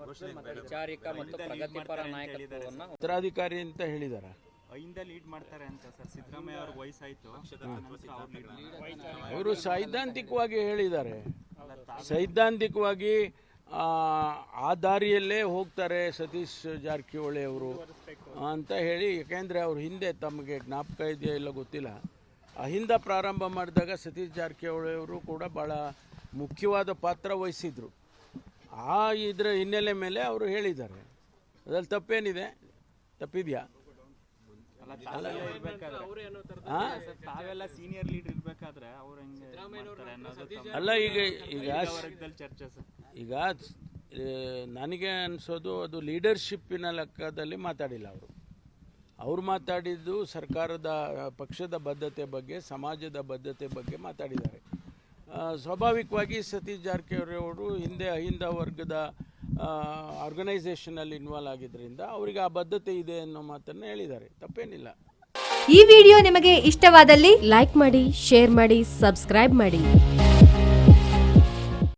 ವೈಚಾರಿಕ ಮತ್ತು ಪ್ರಗತಿಪರ ನಾಯಕತ್ವವನ್ನು ಉತ್ತರಾಧಿಕಾರಿ ಅಂತ ಹೇಳಿದಾರ? ಇಂದ ಲೀಡ್ ಮಾಡ್ತಾರೆ ಅಂತ ಸರ್. ಸಿದ್ದರಾಮಯ್ಯ ಅವ್ರ ವಯಸ್ಸಾಯ್ತು. ಅವ್ರು ಸೈದ್ಧಾಂತಿಕವಾಗಿ ಹೇಳಿದ್ದಾರೆ. ಸೈದ್ಧಾಂತಿಕವಾಗಿ ಆ, ಆ ದಾರಿಯಲ್ಲೇ ಹೋಗ್ತಾರೆ ಸತೀಶ್ ಜಾರಕಿಹೊಳಿ ಅವರು ಅಂತ ಹೇಳಿ ಏಕೆಂದರೆ ಅವ್ರ ಹಿಂದೆ ತಮಗೆ ಜ್ಞಾಪಕ ಇದೆಯಾ ಇಲ್ಲ ಗೊತ್ತಿಲ್ಲ. ಅಹಿಂದ ಪ್ರಾರಂಭ ಮಾಡಿದಾಗ ಸತೀಶ್ ಜಾರಕಿಹೊಳಿ ಅವರು ಕೂಡ ಭಾಳ ಮುಖ್ಯವಾದ ಪಾತ್ರ ವಹಿಸಿದರು. ಆ ಇದರ ಹಿನ್ನೆಲೆ ಮೇಲೆ ಅವರು ಹೇಳಿದ್ದಾರೆ. ಅದ್ರಲ್ಲಿ ತಪ್ಪೇನಿದೆ? ತಪ್ಪಿದೆಯಾ? ಅಲ್ಲ ತಾವೆಲ್ಲ ಇರ್ಬೇಕಾದ್ರೆ. ಆ? ಸರ್, ತಾವೆಲ್ಲ ಸೀನಿಯರ್ ಲೀಡರ್ ಇರ್ಬೇಕಾದ್ರೆ ಅವ್ರು ಹೆಂಗೆ ಅನ್ನೋದು ಅಲ್ಲ ಈಗ ಈಗ ಈಗ ನನಗೆ ಅನಿಸೋದು ಅದು ಲೀಡರ್ಶಿಪ್ಪಿನ ಲೆಕ್ಕದಲ್ಲಿ ಮಾತಾಡಿಲ್ಲ ಅವರು. ಅವ್ರು ಮಾತಾಡಿದ್ದು ಸರ್ಕಾರದ ಪಕ್ಷದ ಬದ್ಧತೆ ಬಗ್ಗೆ ಸಮಾಜದ ಬದ್ಧತೆ ಬಗ್ಗೆ ಮಾತಾಡಿದ್ದಾರೆ. ಸ್ವಾಭಾವಿಕವಾಗಿ ಸತೀಶ್ ಜಾರಕಿಹೊಳಿ ಅವರು ಹಿಂದೆ ಅಹಿಂದ ವರ್ಗದ ಆರ್ಗನೈಸೇಷನಲ್ಲಿ ಇನ್ವಾಲ್ವ್ ಆಗಿದ್ದರಿಂದ ಅವರಿಗೆ ಆ ಬದ್ಧತೆ ಇದೆ ಅನ್ನೋ ಮಾತನ್ನು ಹೇಳಿದ್ದಾರೆ. ತಪ್ಪೇನಿಲ್ಲ. ಈ ವಿಡಿಯೋ ನಿಮಗೆ ಇಷ್ಟವಾದಲ್ಲಿ ಲೈಕ್ ಮಾಡಿ ಶೇರ್ ಮಾಡಿ ಸಬ್ಸ್ಕ್ರೈಬ್ ಮಾಡಿ.